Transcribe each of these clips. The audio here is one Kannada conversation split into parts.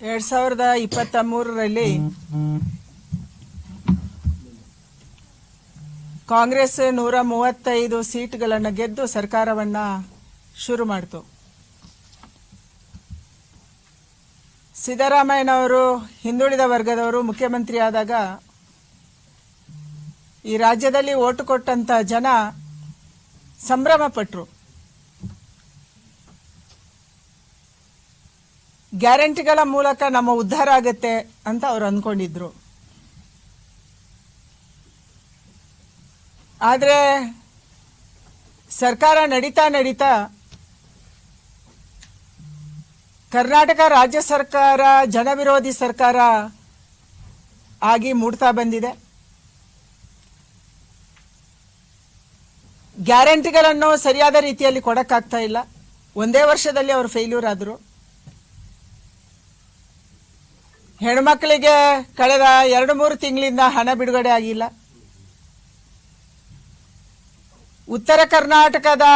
ಎರಡ್ ಸಾವಿರದ ಇಪ್ಪತ್ತ ಮೂರರಲ್ಲಿ ಕಾಂಗ್ರೆಸ್ ನೂರ ಮೂವತ್ತೈದು ಸೀಟ್ಗಳನ್ನು ಗೆದ್ದು ಸರ್ಕಾರವನ್ನ ಶುರು ಮಾಡಿತು. ಸಿದ್ದರಾಮಯ್ಯನವರು, ಹಿಂದುಳಿದ ವರ್ಗದವರು ಮುಖ್ಯಮಂತ್ರಿ ಆದಾಗ ಈ ರಾಜ್ಯದಲ್ಲಿ ಓಟು ಕೊಟ್ಟಂತ ಜನ ಸಂಭ್ರಮ ಗ್ಯಾರಂಟಿಗಳ ಮೂಲಕ ನಮ್ಮ ಉದ್ಧಾರ ಆಗುತ್ತೆ ಅಂತ ಅವ್ರು ಅಂದ್ಕೊಂಡಿದ್ರು ಆದರೆ ಸರ್ಕಾರ ನಡೀತಾ ನಡೀತಾ ಕರ್ನಾಟಕ ರಾಜ್ಯ ಸರ್ಕಾರ, ಜನವಿರೋಧಿ ಸರ್ಕಾರ ಆಗಿ ಮೂಡ್ತಾ ಬಂದಿದೆ. ಗ್ಯಾರಂಟಿಗಳನ್ನು ಸರಿಯಾದ ರೀತಿಯಲ್ಲಿ ಕೊಡಕ್ಕಾಗ್ತಾ ಇಲ್ಲ. ಒಂದೇ ವರ್ಷದಲ್ಲಿ ಅವರು ಫೇಲ್ಯೂರ್ ಆದರು. ಹೆಣ್ಮಕ್ಳಿಗೆ ಕಳೆದ ಎರಡು ಮೂರು ತಿಂಗಳಿಂದ ಹಣ ಬಿಡುಗಡೆ ಆಗಿಲ್ಲ. ಉತ್ತರ ಕರ್ನಾಟಕದ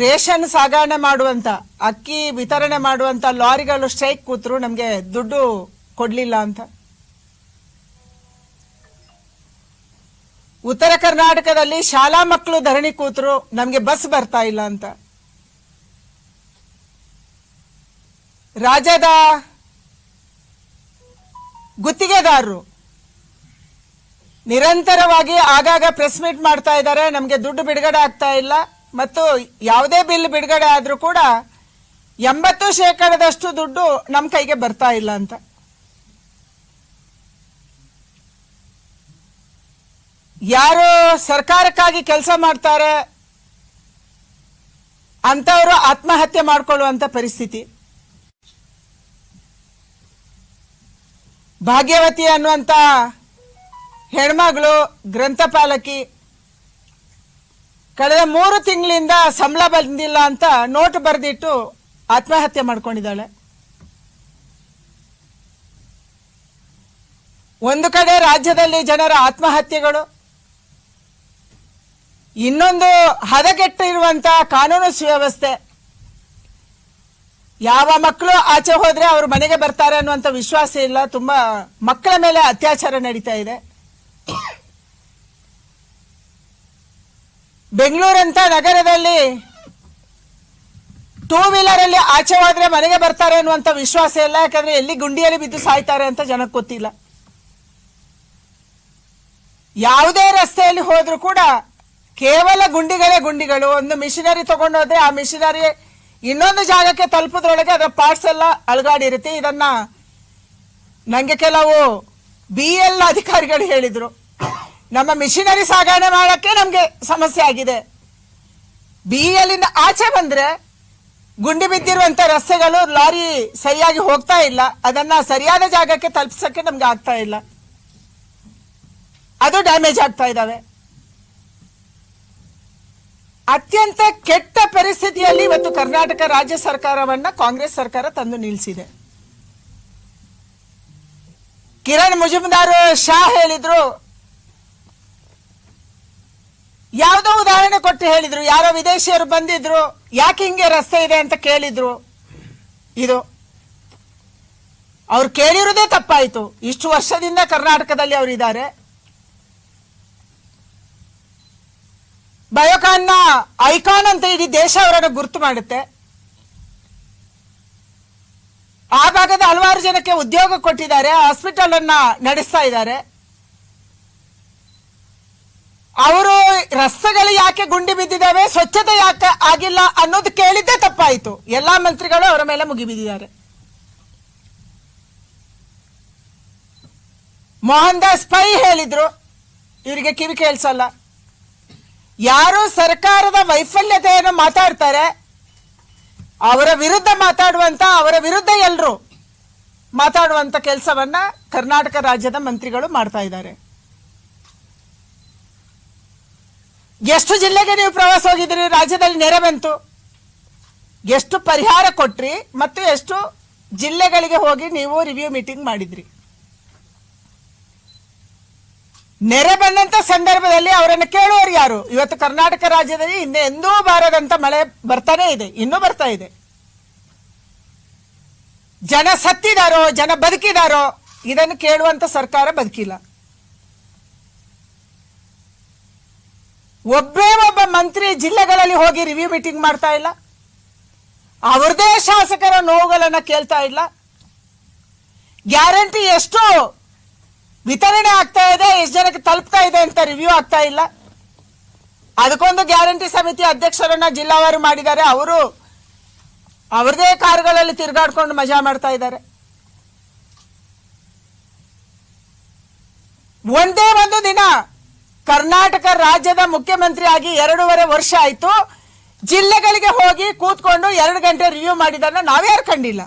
ರೇಷನ್ ಸಾಗಣೆ ಮಾಡುವಂತ, ಅಕ್ಕಿ ವಿತರಣೆ ಮಾಡುವಂತ ಲಾರಿಗಳು ಸ್ಟ್ರೈಕ್ ಕೂತರು, ನಮಗೆ ದುಡ್ಡು ಕೊಡ್ಲಿಲ್ಲ ಅಂತ. ಉತ್ತರ ಕರ್ನಾಟಕದಲ್ಲಿ ಶಾಲಾ ಮಕ್ಕಳು ಧರಣಿ ಕೂತರು, ನಮಗೆ ಬಸ್ ಬರ್ತಾ ಇಲ್ಲ ಅಂತ. ರಾಜ್ಯದ ಗುತ್ತಿಗೆದಾರರು. ನಿರಂತರವಾಗಿ ಆಗಾಗ ಪ್ರೆಸ್ ಮೀಟ್ ಮಾಡ್ತಾ ಇದ್ದಾರೆ. ನಮಗೆ ದುಡ್ಡು ಬಿಡುಗಡೆ ಆಗ್ತಾ ಇಲ್ಲ. ಮತ್ತು ಯಾವುದೇ ಬಿಲ್ ಬಿಡುಗಡೆ ಆದರೂ ಕೂಡ ಎಂಬತ್ತು ಶೇಕಡದಷ್ಟು ದುಡ್ಡು ನಮ್ಮ ಕೈಗೆ ಬರ್ತಾ ಇಲ್ಲ ಅಂತ. ಯಾರು ಸರ್ಕಾರಕ್ಕಾಗಿ ಕೆಲಸ ಮಾಡ್ತಾರೆ ಅಂತವರು ಆತ್ಮಹತ್ಯೆ ಮಾಡಿಕೊಳ್ಳುವಂಥ ಪರಿಸ್ಥಿತಿ. ಭಾಗ್ಯವತಿ ಅನ್ನುವಂಥ ಹೆಣ್ಮಗಳು ಗ್ರಂಥಪಾಲಕಿ ಕಳೆದ ಮೂರು ತಿಂಗಳಿಂದ ಸಂಬಳ ಬಂದಿಲ್ಲ ಅಂತ ನೋಟ್ ಬರೆದಿಟ್ಟು ಆತ್ಮಹತ್ಯೆ ಮಾಡ್ಕೊಂಡಿದ್ದಾಳೆ. ಒಂದು ಕಡೆ ರಾಜ್ಯದಲ್ಲಿ ಜನರ ಆತ್ಮಹತ್ಯೆಗಳು, ಇನ್ನೊಂದು ಹದಗೆಟ್ಟಿರುವಂತಹ ಕಾನೂನು ಸುವ್ಯವಸ್ಥೆ. ಯಾವ ಮಕ್ಕಳು ಆಚೆ ಹೋದ್ರೆ ಅವ್ರ ಮನೆಗೆ ಬರ್ತಾರೆ ಅನ್ನುವಂತ ವಿಶ್ವಾಸ ಇಲ್ಲ. ತುಂಬಾ ಮಕ್ಕಳ ಮೇಲೆ ಅತ್ಯಾಚಾರ ನಡೀತಾ ಇದೆ. ಬೆಂಗಳೂರಂತ ನಗರದಲ್ಲಿ ಟೂ ವೀಲರ್ ಅಲ್ಲಿ ಆಚೆ ಹೋದ್ರೆ ಮನೆಗೆ ಬರ್ತಾರೆ ಅನ್ನುವಂತ ವಿಶ್ವಾಸ ಇಲ್ಲ. ಯಾಕಂದ್ರೆ ಎಲ್ಲಿ ಗುಂಡಿಯಲ್ಲಿ ಬಿದ್ದು ಸಾಯ್ತಾರೆ ಅಂತ ಜನಕ್ಕೆ ಗೊತ್ತಿಲ್ಲ. ಯಾವುದೇ ರಸ್ತೆಯಲ್ಲಿ ಹೋದ್ರೂ ಕೂಡ ಕೇವಲ ಗುಂಡಿಗಳೇ ಗುಂಡಿಗಳು. ಒಂದು ಮಿಷಿನರಿ ತಗೊಂಡೋದ್ರೆ ಆ ಮಿಷಿನರಿ ಇನ್ನೊಂದು ಜಾಗಕ್ಕೆ ತಲುಪುದ್ರೊಳಗೆ ಅದರ ಪಾರ್ಟ್ಸ್ ಎಲ್ಲ ಅಳಗಾಡಿರುತ್ತೆ ಇದನ್ನ ನಂಗೆ ಕೆಲವು ಬಿ ಎಲ್ ಅಧಿಕಾರಿಗಳು ಹೇಳಿದ್ರು. ನಮ್ಮ ಮಿಷಿನರಿ ಸಾಗಣೆ ಮಾಡಕ್ಕೆ ನಮಗೆ ಸಮಸ್ಯೆ ಆಗಿದೆ. ಬಿ ಎಲ್ಲಿಂದ ಆಚೆ ಬಂದ್ರೆ ಗುಂಡಿ ಬಿದ್ದಿರುವಂತ ರಸ್ತೆಗಳು ಲಾರಿ ಸರಿಯಾಗಿ ಹೋಗ್ತಾ ಇಲ್ಲ. ಅದನ್ನ ಸರಿಯಾದ ಜಾಗಕ್ಕೆ ತಲುಪಿಸಕ್ಕೆ ನಮ್ಗೆ ಆಗ್ತಾ ಇಲ್ಲ. ಅದು ಡ್ಯಾಮೇಜ್ ಆಗ್ತಾ ಇದಾವೆ ಅತ್ಯಂತ ಕೆಟ್ಟ ಪರಿಸ್ಥಿತಿಯಲ್ಲಿ ಇವತ್ತು ಕರ್ನಾಟಕ ರಾಜ್ಯ ಸರ್ಕಾರವನ್ನ ಕಾಂಗ್ರೆಸ್ ಸರ್ಕಾರ ತಂದು ನಿಲ್ಲಿಸಿದೆ ಕಿರಣ್ ಮುಜುಮ್ದಾರ್ ಶಾ ಹೇಳಿದ್ರು. ಯಾವುದೋ ಉದಾಹರಣೆ ಕೊಟ್ಟು ಹೇಳಿದ್ರು. ಯಾರೋ ವಿದೇಶಿಯರು ಬಂದಿದ್ರು. ಯಾಕೆ ಹಿಂಗೆ ರಸ್ತೆ ಇದೆ ಅಂತ ಕೇಳಿದ್ರು. ಇದು. ಅವ್ರು ಕೇಳಿರೋದೇ ತಪ್ಪಾಯಿತು. ಇಷ್ಟು ವರ್ಷದಿಂದ ಕರ್ನಾಟಕದಲ್ಲಿ ಅವರು ಇದ್ದಾರೆ ಬಯೋಕಾನ್ನ ಐಕಾನ್ ಅಂತ ಇಡೀ ದೇಶ ಅವರನ್ನು ಗುರುತು ಮಾಡುತ್ತೆ. ಆ ಭಾಗದ ಹಲವಾರು ಜನಕ್ಕೆ ಉದ್ಯೋಗ ಕೊಟ್ಟಿದ್ದಾರೆ ಹಾಸ್ಪಿಟಲ್ ಅನ್ನ ನಡೆಸ್ತಾ ಇದ್ದಾರೆ. ಅವರು ರಸ್ತೆಗಳು ಯಾಕೆ ಗುಂಡಿ ಬಿದ್ದಿದ್ದಾವೆ, ಸ್ವಚ್ಛತೆ ಯಾಕೆ ಆಗಿಲ್ಲ ಅನ್ನೋದು ಕೇಳಿದ್ದೇ ತಪ್ಪಾಯಿತು. ಎಲ್ಲಾ ಮಂತ್ರಿಗಳು ಅವರ ಮೇಲೆ ಮುಗಿಬಿದ್ದಿದ್ದಾರೆ ಮೋಹನ್ ದಾಸ್ ಪೈ ಹೇಳಿದ್ರು, ಇವರಿಗೆ ಕಿವಿ ಕೇಳಿಸಲ್ಲ. ಯಾರು ಸರ್ಕಾರದ ವೈಫಲ್ಯತೆಯನ್ನು ಮಾತಾಡ್ತಾರೆ, ಅವರ ವಿರುದ್ಧ ಮಾತಾಡುವಂತ, ಅವರ ವಿರುದ್ಧ ಎಲ್ಲರೂ ಮಾತಾಡುವಂತ ಕೆಲಸವನ್ನ ಕರ್ನಾಟಕ ರಾಜ್ಯದ ಮಂತ್ರಿಗಳು ಮಾಡ್ತಾ ಇದ್ದಾರೆ. ಎಷ್ಟು ಜಿಲ್ಲೆಗೆ ನೀವು ಪ್ರವಾಸ ಹೋಗಿದ್ರಿ ರಾಜ್ಯದಲ್ಲಿ ನೆರೆ ಬಂತು. ಎಷ್ಟು ಪರಿಹಾರ ಕೊಟ್ರಿ ಮತ್ತು ಎಷ್ಟು ಜಿಲ್ಲೆಗಳಿಗೆ ಹೋಗಿ ನೀವು ರಿವ್ಯೂ ಮೀಟಿಂಗ್ ಮಾಡಿದ್ರಿ? ನೆರೆ ಬಂದಂತ ಸಂದರ್ಭದಲ್ಲಿ ಅವರನ್ನು ಕೇಳುವವರು ಯಾರು? ಇವತ್ತು ಕರ್ನಾಟಕ ರಾಜ್ಯದಲ್ಲಿ ಹಿಂದೆ ಎಂದೂ ಬಾರದಂತ ಮಳೆ ಬರ್ತಾನೆ ಇದೆ, ಇನ್ನೂ ಬರ್ತಾ ಇದೆ. ಜನ ಸತ್ತಿದಾರೋ, ಜನ ಬದುಕಿದಾರೋ, ಇದನ್ನು ಕೇಳುವಂತ ಸರ್ಕಾರ ಬದುಕಿಲ್ಲ. ಒಬ್ಬೇ ಒಬ್ಬ ಮಂತ್ರಿ ಜಿಲ್ಲೆಗಳಲ್ಲಿ ಹೋಗಿ ರಿವ್ಯೂ ಮೀಟಿಂಗ್ ಮಾಡ್ತಾ ಇಲ್ಲ. ಅವ್ರದೇ ಶಾಸಕರ ನೋವುಗಳನ್ನ ಕೇಳ್ತಾ ಇಲ್ಲ. ಗ್ಯಾರಂಟಿ ಎಷ್ಟು ವಿತರಣೆ ಆಗ್ತಾ ಇದೆ, ಎಷ್ಟು ಜನಕ್ಕೆ ತಲುಪ್ತಾ ಇದೆ ಅಂತ ರಿವ್ಯೂ ಆಗ್ತಾ ಇಲ್ಲ. ಅದಕ್ಕೊಂದು ಗ್ಯಾರಂಟಿ ಸಮಿತಿ ಅಧ್ಯಕ್ಷರನ್ನ ಜಿಲ್ಲಾವಾರು ಮಾಡಿದ್ದಾರೆ. ಅವರು ಅವ್ರದೇ ಕಾರುಗಳಲ್ಲಿ ತಿರುಗಾಡ್ಕೊಂಡು ಮಜಾ ಮಾಡ್ತಾ ಇದ್ದಾರೆ. ಒಂದೇ ಒಂದು ದಿನ ಕರ್ನಾಟಕ ರಾಜ್ಯದ ಮುಖ್ಯಮಂತ್ರಿ ಆಗಿ ಎರಡೂವರೆ ವರ್ಷ ಆಯ್ತು. ಜಿಲ್ಲೆಗಳಿಗೆ ಹೋಗಿ ಕೂತ್ಕೊಂಡು ಎರಡು ಗಂಟೆ ರಿವ್ಯೂ ಮಾಡಿದನ್ನ ನಾವ್ಯಾರು ಕಂಡಿಲ್ಲ.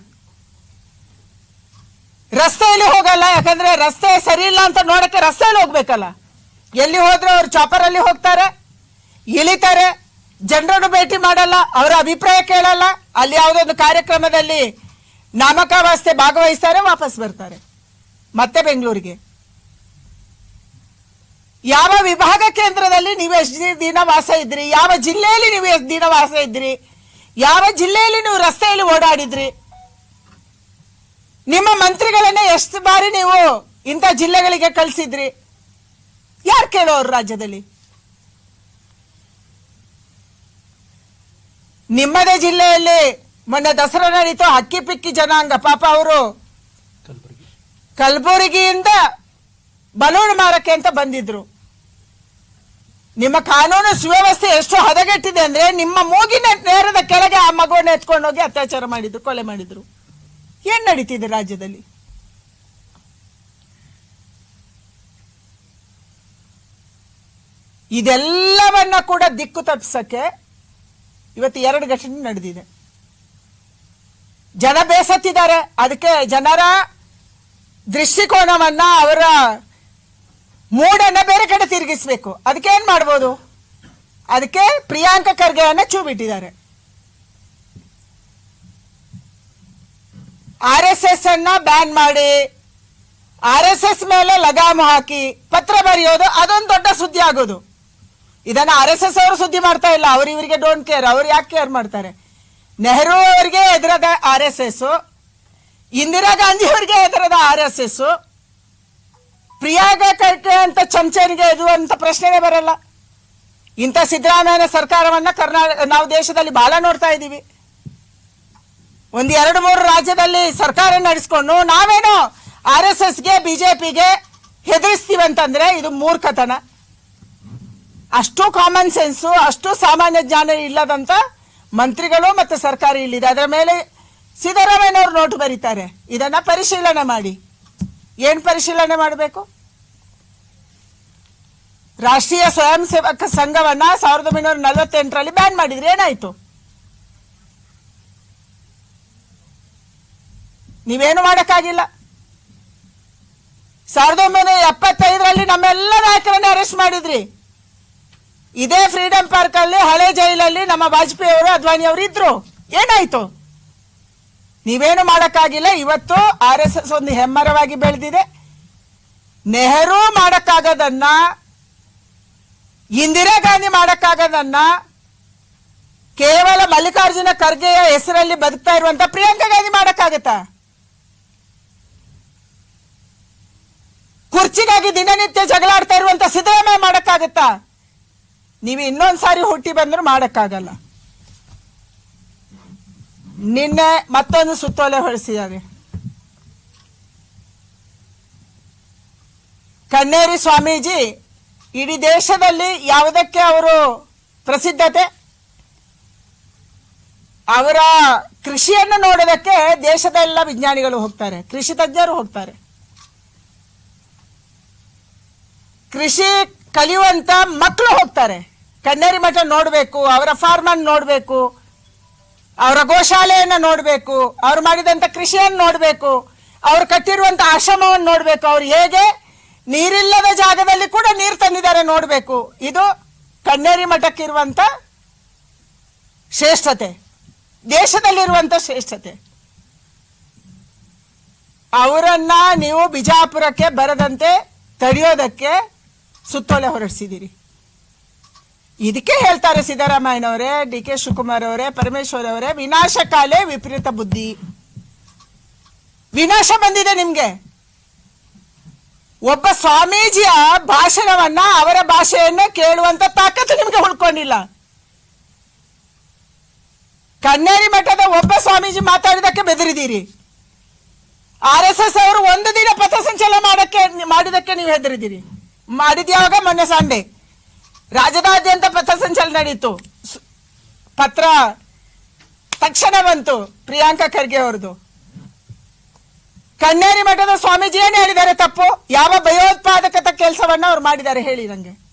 ರಸ್ತೆಯಲ್ಲಿ ಹೋಗಲ್ಲ. ಯಾಕಂದ್ರೆ ರಸ್ತೆ ಸರಿ ಇಲ್ಲ ಅಂತ ನೋಡಕ್ಕೆ ರಸ್ತೆಯಲ್ಲಿ ಹೋಗ್ಬೇಕಲ್ಲ. ಎಲ್ಲಿ ಹೋದ್ರೆ ಅವ್ರು ಚಾಪರ್ ಅಲ್ಲಿ ಹೋಗ್ತಾರೆ, ಇಳಿತಾರೆ, ಜನರನ್ನು ಭೇಟಿ ಮಾಡಲ್ಲ, ಅವರ ಅಭಿಪ್ರಾಯ ಕೇಳಲ್ಲ, ಅಲ್ಲಿ ಯಾವುದೊಂದು ಕಾರ್ಯಕ್ರಮದಲ್ಲಿ ನಾಮಕಾವಾಸ್ತೆ ಭಾಗವಹಿಸ್ತಾರೆ, ವಾಪಸ್ ಬರ್ತಾರೆ. ಮತ್ತೆ ಬೆಂಗಳೂರಿಗೆ. ಯಾವ ವಿಭಾಗ ಕೇಂದ್ರದಲ್ಲಿ ನೀವು ಎಷ್ಟು ದಿನ ವಾಸ ಇದ್ರಿ? ಯಾವ ಜಿಲ್ಲೆಯಲ್ಲಿ ನೀವು ಎಷ್ಟು ದಿನ ವಾಸ ಇದ್ರಿ? ಯಾವ ಜಿಲ್ಲೆಯಲ್ಲಿ ನೀವು ರಸ್ತೆಯಲ್ಲಿ ಓಡಾಡಿದ್ರಿ? ನಿಮ್ಮ ಮಂತ್ರಿಗಳನ್ನ ಎಷ್ಟು ಬಾರಿ ನೀವು ಇಂಥ ಜಿಲ್ಲೆಗಳಿಗೆ ಕಳಿಸಿದ್ರಿ? ಯಾರು ಕೇಳೋರು ರಾಜ್ಯದಲ್ಲಿ? ನಿಮ್ಮದೇ ಜಿಲ್ಲೆಯಲ್ಲಿ ಮೊನ್ನೆ ದಸರಾ ನಡೀತು, ಹಕ್ಕಿ ಪಿಕ್ಕಿ ಜನಾಂಗ, ಪಾಪ ಅವರು ಕಲಬುರಗಿಯಿಂದ ಬಲೂನ್ ಮಾರಕ್ಕೆ ಅಂತ ಬಂದಿದ್ರು. ನಿಮ್ಮ ಕಾನೂನು ಸುವ್ಯವಸ್ಥೆ ಎಷ್ಟು ಹದಗೆಟ್ಟಿದೆ ಅಂದ್ರೆ ನಿಮ್ಮ ಮೂಗಿನ ನೇರದ ಕೆಳಗೆ ಆ ಮಗುವನ್ನು ಎತ್ಕೊಂಡೋಗಿ ಅತ್ಯಾಚಾರ ಮಾಡಿದ್ರು, ಕೊಲೆ ಮಾಡಿದ್ರು. ಏನ್ ನಡೀತಿದೆ ರಾಜ್ಯದಲ್ಲಿ? ಇದೆಲ್ಲವನ್ನ ಕೂಡ ದಿಕ್ಕು ತಪ್ಪಿಸಕ್ಕೆ ಇವತ್ತು ಎರಡು ಘಟನೆ ನಡೆದಿದೆ. ಜನ ಬೇಸತ್ತಿದ್ದಾರೆ. ಅದಕ್ಕೆ ಜನರ ದೃಷ್ಟಿಕೋನವನ್ನ ಅವರ ಮೂಡನ್ನ ಬೇರೆ ಕಡೆ ತಿರುಗಿಸ್ಬೇಕು. ಅದಕ್ಕೆ ಏನ್ ಮಾಡ್ಬೋದು? ಅದಕ್ಕೆ ಪ್ರಿಯಾಂಕ ಖರ್ಗೆಯನ್ನ ಚೂ ಬಿಟ್ಟಿದ್ದಾರೆ ಆರ್ ಎಸ್ ಎಸ್ ಅನ್ನ ಬ್ಯಾನ್ ಮಾಡಿ, ಆರ್ ಎಸ್ ಎಸ್ ಮೇಲೆ ಲಗಾಮು ಹಾಕಿ ಪತ್ರ ಬರೆಯೋದು ಅದೊಂದು ದೊಡ್ಡ ಸುದ್ದಿ ಆಗೋದು. ಇದನ್ನ ಆರ್ ಎಸ್ ಎಸ್ ಅವರು ಸುದ್ದಿ ಮಾಡ್ತಾ ಇಲ್ಲ, ಅವ್ರು ಇವರಿಗೆ ಡೋಂಟ್ ಕೇರ್ ಅವ್ರು ಯಾಕೆ ಕೇರ್ ಮಾಡ್ತಾರೆ? ನೆಹರು ಅವರಿಗೆ ಎದುರದ R S S, Indira Gandhi ಅವರಿಗೆ ಎದುರದ R S S Priyanka Kharge ಅಂತ ಚಮಚನಿಗೆ ಇದು ಅಂತ ಪ್ರಶ್ನೆನೇ ಬರಲ್ಲ. ಇಂಥ ಸಿದ್ದರಾಮಯ್ಯನ ಸರ್ಕಾರವನ್ನ ಕರ್ನಾಟಕ ನಾವು ದೇಶದಲ್ಲಿ ಬಹಳ ನೋಡ್ತಾ ಇದ್ದೀವಿ. ಒಂದ್ ಎರಡು ಮೂರು ರಾಜ್ಯದಲ್ಲಿ ಸರ್ಕಾರ ನಡೆಸ್ಕೊಂಡು ನಾವೇನು ಆರ್ ಎಸ್ ಎಸ್ಗೆ ಬಿಜೆಪಿಗೆ ಹೆದರಿಸ್ತೀವಿ ಅಂತಂದ್ರೆ ಇದು ಮೂರ್ಖತನ. ಅಷ್ಟು ಕಾಮನ್ ಸೆನ್ಸು ಅಷ್ಟು ಸಾಮಾನ್ಯ ಜ್ಞಾನ ಇಲ್ಲದಂತ ಮಂತ್ರಿಗಳು ಮತ್ತು ಸರ್ಕಾರ ಇಲ್ಲಿದೆ. ಅದರ ಮೇಲೆ ಸಿದ್ದರಾಮಯ್ಯನವರು ನೋಟು ಬರೀತಾರೆ. ಇದನ್ನ ಪರಿಶೀಲನೆ ಮಾಡಿ. ಏನು ಪರಿಶೀಲನೆ ಮಾಡಬೇಕು? ರಾಷ್ಟ್ರೀಯ ಸ್ವಯಂ ಸೇವಕ ಸಂಘವನ್ನ ಸಾವಿರದ ಒಂಬೈನೂರ ನಲವತ್ತೆಂಟರಲ್ಲಿ ಬ್ಯಾನ್ ಮಾಡಿದ್ರೆ ಏನಾಯ್ತು? ನೀವೇನು ಮಾಡೋಕ್ಕಾಗಿಲ್ಲ. ಸಾವಿರದ ಒಂಬೈನೂರ ಎಪ್ಪತ್ತೈದರಲ್ಲಿ ನಮ್ಮೆಲ್ಲ ನಾಯಕರನ್ನೇ ಅರೆಸ್ಟ್ ಮಾಡಿದ್ರಿ. ಇದೇ ಫ್ರೀಡಂ ಪಾರ್ಕ್ ಅಲ್ಲಿ ಹಳೆ ಜೈಲಲ್ಲಿ ನಮ್ಮ ವಾಜಪೇಯಿ ಅವರು ಅದ್ವಾನಿ ಅವರು ಇದ್ರು. ಏನಾಯ್ತು? ನೀವೇನು ಮಾಡಕ್ಕಾಗಿಲ್ಲ. ಇವತ್ತು ಆರ್ ಎಸ್ ಎಸ್ ಒಂದು ಹೆಮ್ಮರವಾಗಿ ಬೆಳೆದಿದೆ. ನೆಹರು ಮಾಡಕ್ಕಾಗದನ್ನ, ಇಂದಿರಾ ಗಾಂಧಿ ಮಾಡಕ್ಕಾಗದನ್ನ, ಕೇವಲ ಮಲ್ಲಿಕಾರ್ಜುನ ಖರ್ಗೆಯ ಹೆಸರಲ್ಲಿ ಬದುಕ್ತಾ ಇರುವಂತ ಪ್ರಿಯಾಂಕಾ ಗಾಂಧಿ ಮಾಡಕ್ಕಾಗತ್ತಾ? ಕುರ್ಚಿಗಾಗಿ ದಿನನಿತ್ಯ ಜಗಳಾಡ್ತಾ ಇರುವಂತ ಸಿದ್ದರಾಮಯ್ಯ ಮಾಡಕ್ಕಾಗತ್ತಾ? ನೀವು ಇನ್ನೊಂದ್ಸಾರಿ ಹುಟ್ಟಿ ಬಂದ್ರು ಮಾಡಕ್ಕಾಗಲ್ಲ. ನಿನ್ನೆ ಮತ್ತೊಂದು ಸುತ್ತೋಲೆ ಹೊರಡಿಸಿದ್ದಾರೆ ಕಣ್ಣೇರಿ ಸ್ವಾಮೀಜಿ, ಇಡೀ ದೇಶದಲ್ಲಿ ಯಾವುದಕ್ಕೆ ಅವರು ಪ್ರಸಿದ್ಧತೆ? ಅವರ ಕೃಷಿಯನ್ನು ನೋಡೋದಕ್ಕೆ ದೇಶದ ಎಲ್ಲ ವಿಜ್ಞಾನಿಗಳು ಹೋಗ್ತಾರೆ. ಕೃಷಿ ತಜ್ಞರು ಹೋಗ್ತಾರೆ. ಕೃಷಿ ಕಲಿಯುವಂತ ಮಕ್ಕಳು ಹೋಗ್ತಾರೆ. ಕನ್ನೇರಿ ಮಠ ನೋಡಬೇಕು, ಅವರ ಫಾರ್ಮ್ ಅನ್ನು ನೋಡಬೇಕು, ಅವರ ಗೋಶಾಲೆಯನ್ನು ನೋಡಬೇಕು, ಅವ್ರು ಮಾಡಿದಂತ ಕೃಷಿಯನ್ನು ನೋಡಬೇಕು, ಅವ್ರು ಕಟ್ಟಿರುವಂತ ಆಶ್ರಮವನ್ನು ನೋಡಬೇಕು, ಅವ್ರು ಹೇಗೆ ನೀರಿಲ್ಲದ ಜಾಗದಲ್ಲಿ ಕೂಡ ನೀರು ತಂದಿದ್ದಾರೆ ನೋಡಬೇಕು. ಇದು ಕಣ್ಣೇರಿ ಮಠಕ್ಕಿರುವಂತ ಶ್ರೇಷ್ಠತೆ. ದೇಶದಲ್ಲಿರುವಂಥ ಶ್ರೇಷ್ಠತೆ. ಅವರನ್ನ ನೀವು ಬಿಜಾಪುರಕ್ಕೆ ಬರದಂತೆ ತಡೆಯೋದಕ್ಕೆ ಸುತ್ತೋಲೆ ಹೊರಡಿಸಿದ್ದೀರಿ. ಇದಕ್ಕೆ ಹೇಳ್ತಾರೆ ಸಿದ್ದರಾಮಯ್ಯನವರೇ ಡಿ ಕೆ ಶಿವಕುಮಾರ್ ಅವರೇ, ಪರಮೇಶ್ವರ್ ಅವರೇ ವಿನಾಶಕಾಲೇ ವಿಪರೀತ ಬುದ್ಧಿ. ವಿನಾಶ ಬಂದಿದೆ ನಿಮ್ಗೆ. ಒಬ್ಬ ಸ್ವಾಮೀಜಿಯ ಭಾಷಣವನ್ನ ಅವರ ಭಾಷೆಯನ್ನ ಕೇಳುವಂತ ತಾಕತ್ತು ನಿಮ್ಗೆ ಉಳ್ಕೊಂಡಿಲ್ಲ. ಕನ್ನೇರಿ ಮಠದ ಒಬ್ಬ ಸ್ವಾಮೀಜಿ ಮಾತಾಡಿದಕ್ಕೆ ಬೆದರಿದ್ದೀರಿ. ಆರ್ ಎಸ್ ಎಸ್ ಅವರು ಒಂದು ದಿನ ಪಥಸಂಚಲನ ಮಾಡಕ್ಕೆ ಮಾಡಿದಕ್ಕೆ ನೀವು ಹೆದರಿದ್ದೀರಿ. ಮಾಡಿದ್ಯಾವಾಗ ಮೊನ್ನೆ ಸಂಡೆ. ರಾಜ್ಯದಾದ್ಯಂತ ಪಥಸಂಚಲನ ನಡೀತು. ಸ್- ಪತ್ರ ತಕ್ಷಣ ಬಂತು ಪ್ರಿಯಾಂಕಾ ಖರ್ಗೆ ಅವ್ರದ್ದು. ಕಣ್ಣೇರಿ ಮಠದ ಸ್ವಾಮೀಜಿ ಏನು ಹೇಳಿದ್ದಾರೆ ತಪ್ಪು? ಯಾವ ಭಯೋತ್ಪಾದಕತ ಕೆಲಸವನ್ನ ಅವ್ರು ಮಾಡಿದ್ದಾರೆ ಹೇಳಿ ನಂಗೆ.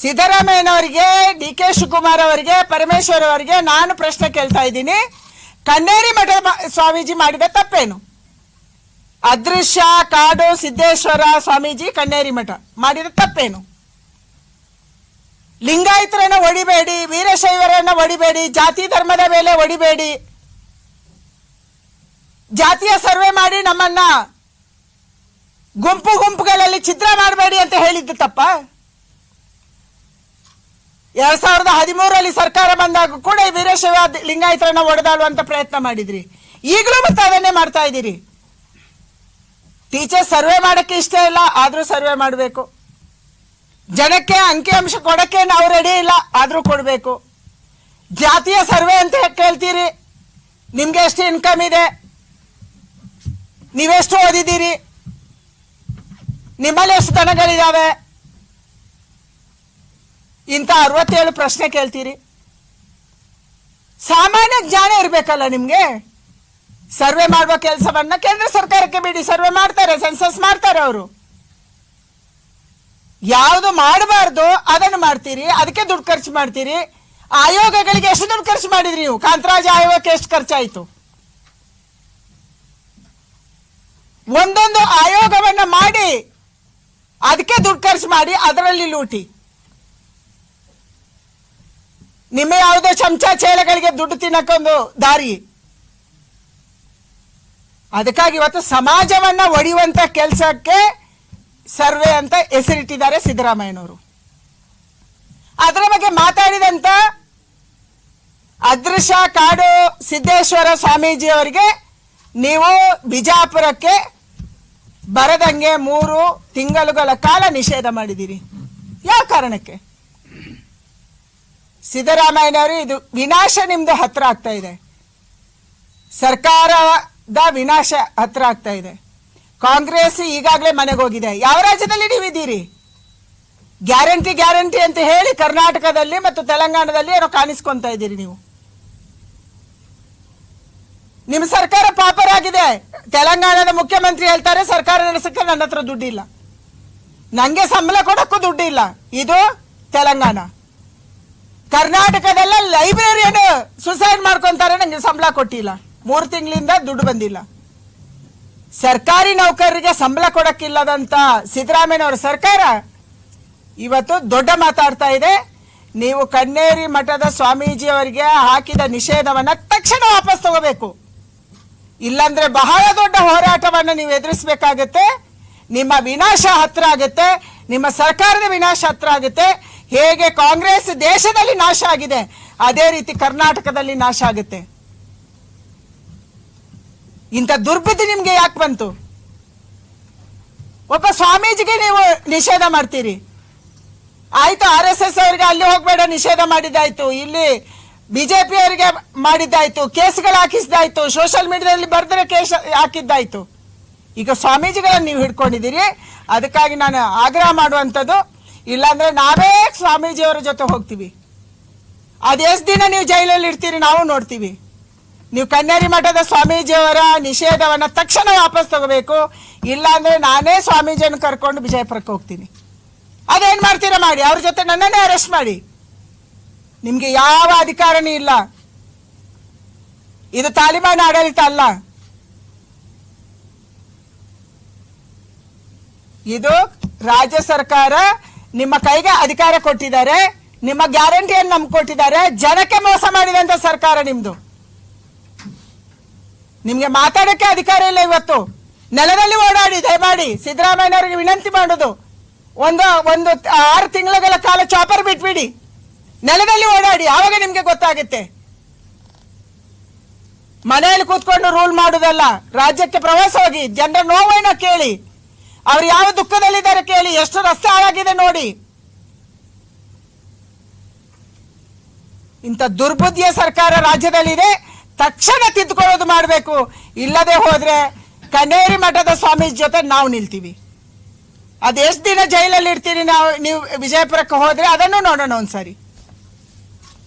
ಸಿದ್ದರಾಮಯ್ಯನವರಿಗೆ ಡಿ ಕೆ ಶಿವಕುಮಾರ್ ಅವರಿಗೆ, ಪರಮೇಶ್ವರ್ ಅವರಿಗೆ ನಾನು ಪ್ರಶ್ನೆ ಕೇಳ್ತಾ ಇದ್ದೀನಿ. ಕಣ್ಣೇರಿ ಮಠದ ಸ್ವಾಮೀಜಿ ಮಾಡಿದ ತಪ್ಪೇನು? ಅದೃಶ್ಯ, ಕಾಡು, ಸಿದ್ದೇಶ್ವರ, ಸ್ವಾಮೀಜಿ ಕಣ್ಣೇರಿ ಮಠ. ಮಾಡಿದ ತಪ್ಪೇನು? ಲಿಂಗಾಯತರನ್ನ ಒಡಿಬೇಡಿ, ವೀರಶೈವರನ್ನ ಒಡಿಬೇಡಿ, ಜಾತಿ ಧರ್ಮದ ಮೇಲೆ ಒಡಿಬೇಡಿ. ಜಾತಿಯ ಸರ್ವೆ ಮಾಡಿ ನಮ್ಮನ್ನ ಗುಂಪು ಗುಂಪುಗಳಲ್ಲಿ ಚಿತ್ರ ಮಾಡಬೇಡಿ ಅಂತ ಹೇಳಿದ್ದು ತಪ್ಪ? ಎರಡ್ ಸಾವಿರದ ಹದಿಮೂರರಲ್ಲಿ ಸರ್ಕಾರ ಬಂದಾಗ ಕೂಡ ವೀರಶೈವ ಲಿಂಗಾಯತರನ್ನ ಒಡೆದಾಳುವಂತ ಪ್ರಯತ್ನ ಮಾಡಿದ್ರಿ. ಈಗಲೂ ಮತ್ತೆ ಅದನ್ನೇ ಮಾಡ್ತಾ ಇದ್ದೀರಿ. ಟೀಚರ್ ಸರ್ವೆ ಮಾಡಕ್ಕೆ ಇಷ್ಟ ಇಲ್ಲ, ಆದ್ರೂ ಸರ್ವೆ ಮಾಡಬೇಕು. ಜನಕ್ಕೆ ಅಂಕಿಅಂಶ ಕೊಡಕ್ಕೆ ನಾವು ರೆಡಿ ಇಲ್ಲ, ಆದ್ರೂ ಕೊಡಬೇಕು. ಜಾತಿಯ ಸರ್ವೆ ಅಂತ ಕೇಳ್ತೀರಿ? ನಿಮ್ಗೆ ಎಷ್ಟು ಇನ್ಕಮ್ ಇದೆ? ನೀವೆಷ್ಟು ಓದಿದ್ದೀರಿ? ನಿಮ್ಮಲ್ಲಿ ಎಷ್ಟು ದನಗಳಿದಾವೆ? ಇಂಥ ಅರವತ್ತೇಳು ಪ್ರಶ್ನೆ ಕೇಳ್ತೀರಿ. ಸಾಮಾನ್ಯ ಜ್ಞಾನ ಇರಬೇಕಲ್ಲ ನಿಮ್ಗೆ? ಸರ್ವೆ ಮಾಡುವ ಕೆಲಸವನ್ನ ಕೇಂದ್ರ ಸರ್ಕಾರಕ್ಕೆ ಬಿಡಿ. ಸರ್ವೆ ಮಾಡ್ತಾರೆ, ಸೆನ್ಸಸ್ ಮಾಡ್ತಾರೆ ಅವರು. ಯಾವುದು ಮಾಡಬಾರ್ದು ಅದನ್ನು ಮಾಡ್ತೀರಿ, ಅದಕ್ಕೆ ದುಡ್ಡು ಖರ್ಚು ಮಾಡ್ತೀರಿ. ಆಯೋಗಗಳಿಗೆ ಎಷ್ಟು ದುಡ್ಡು ಖರ್ಚು ಮಾಡಿದ್ರಿ ನೀವು? ಕಾಂತರಾಜ ಆಯೋಗಕ್ಕೆ ಎಷ್ಟು ಖರ್ಚಾಯಿತು? ಒಂದೊಂದು ಆಯೋಗವನ್ನ ಮಾಡಿ, ಅದಕ್ಕೆ ದುಡ್ಡು ಖರ್ಚು ಮಾಡಿ, ಅದರಲ್ಲಿ ಲೂಟಿ. ನಿಮ್ಮ ಯಾವುದೋ ಚಮಚ ಚೇಲೆಗಳಿಗೆ ದುಡ್ಡು ತಿನ್ನಕ್ಕೊಂದು ದಾರಿ. ಅದಕ್ಕಾಗಿ ಇವತ್ತು ಸಮಾಜವನ್ನ ಒಡೆಯುವಂತ ಕೆಲಸಕ್ಕೆ ಸರ್ವೆ ಅಂತ ಹೆಸರಿಟ್ಟಿದ್ದಾರೆ ಸಿದ್ದರಾಮಯ್ಯನವರು. ಅದರ ಬಗ್ಗೆ ಮಾತಾಡಿದಂತ ಅದೃಶ್ಯ ಕಾಡು ಸಿದ್ದೇಶ್ವರ ಸ್ವಾಮೀಜಿ ಅವರಿಗೆ ನೀವು ಬಿಜಾಪುರಕ್ಕೆ ಬರದಂಗೆ ಮೂರು ತಿಂಗಳುಗಳ ಕಾಲ ನಿಷೇಧ ಮಾಡಿದ್ದೀರಿ. ಯಾವ ಕಾರಣಕ್ಕೆ? ಸಿದ್ದರಾಮಯ್ಯನವರು ಇದು ವಿನಾಶ ನಿಮ್ದು ಹತ್ರ ಆಗ್ತಾ ಇದೆ. ಸರ್ಕಾರದ ವಿನಾಶ ಹತ್ರ ಆಗ್ತಾ ಇದೆ. ಕಾಂಗ್ರೆಸ್ ಈಗಾಗಲೇ ಮನೆಗೆ ಹೋಗಿದೆ. ಯಾವ ರಾಜ್ಯದಲ್ಲಿ ನೀವಿದ್ದೀರಿ? ಗ್ಯಾರಂಟಿ ಗ್ಯಾರಂಟಿ ಅಂತ ಹೇಳಿ ಕರ್ನಾಟಕದಲ್ಲಿ ಮತ್ತು ತೆಲಂಗಾಣದಲ್ಲಿ ಏನೋ ಕಾಣಿಸ್ಕೊಂತ ಇದ್ದೀರಿ ನೀವು. ನಿಮ್ಮ ಸರ್ಕಾರ ಪಾಪರಾಗಿದೆ. ತೆಲಂಗಾಣದ ಮುಖ್ಯಮಂತ್ರಿ ಹೇಳ್ತಾರೆ, ಸರ್ಕಾರ ನಡೆಸಕ್ಕೆ ನನ್ನ ಹತ್ರ ದುಡ್ಡಿಲ್ಲ. ನಂಗೆ ಸಂಬಳ ಕೊಡಕ್ಕೂ ದುಡ್ಡಿಲ್ಲ. ಇದು ತೆಲಂಗಾಣ. ಕರ್ನಾಟಕದಲ್ಲ ಲೈಬ್ರರಿಯನ್ನು ಸುಸೈಡ್ ಮಾಡ್ಕೊಂತಾರೆ, ನಂಗೆ ಸಂಬಳ ಕೊಟ್ಟಿಲ್ಲ. ಮೂರು ತಿಂಗಳಿಂದ ದುಡ್ಡು ಬಂದಿಲ್ಲ. ಸರ್ಕಾರಿ ನೌಕರರಿಗೆ ಸಂಬಳ ಕೊಡಕ್ಕಿಲ್ಲದಂತ ಸಿದ್ದರಾಮಯ್ಯನವರ ಸರ್ಕಾರ ಇವತ್ತು ದೊಡ್ಡ ಮಾತಾಡ್ತಾ ಇದೆ. ನೀವು ಕಣ್ಣೇರಿ ಮಠದ ಸ್ವಾಮೀಜಿಯವರಿಗೆ ಹಾಕಿದ ನಿಷೇಧವನ್ನ ತಕ್ಷಣ ವಾಪಸ್ ತಗೋಬೇಕು. ಇಲ್ಲಾಂದ್ರೆ ಬಹಳ ದೊಡ್ಡ ಹೋರಾಟವನ್ನು ನೀವು ಎದುರಿಸಬೇಕಾಗತ್ತೆ. ನಿಮ್ಮ ವಿನಾಶ ಹತ್ರ ಆಗುತ್ತೆ. ನಿಮ್ಮ ಸರ್ಕಾರದ ವಿನಾಶ ಹತ್ರ ಆಗುತ್ತೆ. ಹೇಗೆ ಕಾಂಗ್ರೆಸ್ ದೇಶದಲ್ಲಿ ನಾಶ ಆಗಿದೆ, ಅದೇ ರೀತಿ ಕರ್ನಾಟಕದಲ್ಲಿ ನಾಶ ಆಗುತ್ತೆ. ಇಂಥ ದುರ್ಬುದ್ಧಿ ನಿಮ್ಗೆ ಯಾಕೆ ಬಂತು? ಒಬ್ಬ ಸ್ವಾಮೀಜಿಗೆ ನೀವು ನಿಷೇಧ ಮಾಡ್ತೀರಿ. ಆಯ್ತು ಆರ್ ಎಸ್ ಎಸ್ ಅವರಿಗೆ ಅಲ್ಲಿ ಹೋಗ್ಬೇಡ, ನಿಷೇಧ ಮಾಡಿದ್ದಾಯ್ತು. ಇಲ್ಲಿ ಬಿಜೆಪಿ ಅವರಿಗೆ ಮಾಡಿದ್ದಾಯ್ತು, ಕೇಸ್ಗಳು ಹಾಕಿಸಿದಾಯ್ತು ಸೋಷಿಯಲ್ ಮೀಡಿಯಾದಲ್ಲಿ ಬರೆದ್ರೆ ಕೇಸ್ ಹಾಕಿದ್ದಾಯ್ತು. ಈಗ ಸ್ವಾಮೀಜಿಗಳನ್ನ ನೀವು ಹಿಡ್ಕೊಂಡಿದ್ದೀರಿ. ಅದಕ್ಕಾಗಿ ನಾನು ಆಗ್ರಹ ಮಾಡುವಂಥದ್ದು, ಇಲ್ಲಾಂದ್ರೆ ನಾವೇ ಸ್ವಾಮೀಜಿಯವರ ಜೊತೆ ಹೋಗ್ತೀವಿ. ಅದೆಷ್ಟು ದಿನ ನೀವು ಜೈಲಲ್ಲಿ ಇರ್ತೀರಿ, ನಾವು ನೋಡ್ತೀವಿ. ನೀವು ಕನ್ಯಾರಿ ಮಠದ ಸ್ವಾಮೀಜಿಯವರ ನಿಷೇಧವನ್ನು ತಕ್ಷಣ ವಾಪಸ್ ತಗೋಬೇಕು. ಇಲ್ಲಾಂದ್ರೆ ನಾನೇ ಸ್ವಾಮೀಜಿಯನ್ನು ಕರ್ಕೊಂಡು ವಿಜಯಪುರಕ್ಕೆ ಹೋಗ್ತೀನಿ. ಅದೇನ್ ಮಾಡ್ತೀರಾ ಮಾಡಿ? ಅವ್ರ ಜೊತೆ ನನ್ನನ್ನೇ ಅರೆಸ್ಟ್ ಮಾಡಿ. ನಿಮಗೆ ಯಾವ ಅಧಿಕಾರನೂ ಇಲ್ಲ. ಇದು ತಾಲಿಬಾನ್ ಆಡಳಿತ ಅಲ್ಲ. ಇದು ರಾಜ್ಯ ಸರ್ಕಾರ ನಿಮ್ಮ ಕೈಗೆ ಅಧಿಕಾರ ಕೊಟ್ಟಿದ್ದಾರೆ. ನಿಮ್ಮ ಗ್ಯಾರಂಟಿಯನ್ನು ನಮ್ಗೆ ಕೊಟ್ಟಿದ್ದಾರೆ. ಜನಕ್ಕೆ ಮೋಸ ಮಾಡಿದಂತ ಸರ್ಕಾರ ನಿಮ್ದು. ನಿಮ್ಗೆ ಮಾತಾಡೋಕ್ಕೆ ಅಧಿಕಾರ ಇಲ್ಲ ಇವತ್ತು. ನೆಲದಲ್ಲಿ ಓಡಾಡಿ, ದಯಮಾಡಿ ಸಿದ್ದರಾಮಯ್ಯನವರಿಗೆ ವಿನಂತಿ ಮಾಡೋದು. ಒಂದು ಒಂದು ಆರು ತಿಂಗಳಗಳ ಕಾಲ ಚಾಪರ್ ಬಿಟ್ಬಿಡಿ. ನೆಲದಲ್ಲಿ ಓಡಾಡಿ, ಆವಾಗ ನಿಮ್ಗೆ ಗೊತ್ತಾಗುತ್ತೆ. ಮನೆಯಲ್ಲಿ ಕೂತ್ಕೊಂಡು ರೂಲ್ ಮಾಡುದಲ್ಲ, ರಾಜ್ಯಕ್ಕೆ ಪ್ರವಾಸ ಹೋಗಿ, ಜನರ ನೋವನ್ನ ಕೇಳಿ, ಅವ್ರು ಯಾವ ದುಃಖದಲ್ಲಿದ್ದಾರೆ ಕೇಳಿ, ಎಷ್ಟು ರಸ್ತೆ ಹಾಳಾಗಿದೆ ನೋಡಿ. ಇಂಥ ದುರ್ಬುದ್ಧಿಯ ಸರ್ಕಾರ ರಾಜ್ಯದಲ್ಲಿದೆ ತಕ್ಷಣ ತಿದ್ದುಕೊಳ್ಳೋದು ಮಾಡಬೇಕು. ಇಲ್ಲದೆ ಹೋದ್ರೆ ಕನೇರಿ ಮಠದ ಸ್ವಾಮೀಜಿ ಜೊತೆ ನಾವು ನಿಲ್ತೀವಿ. ಅದೆಷ್ಟು ದಿನ ಜೈಲಲ್ಲಿ ಇರ್ತೀರಿ ನಾವು, ನೀವು ವಿಜಯಪುರಕ್ಕೆ ಹೋದ್ರೆ ಅದನ್ನು ನೋಡೋಣ ಒಂದ್ಸರಿ.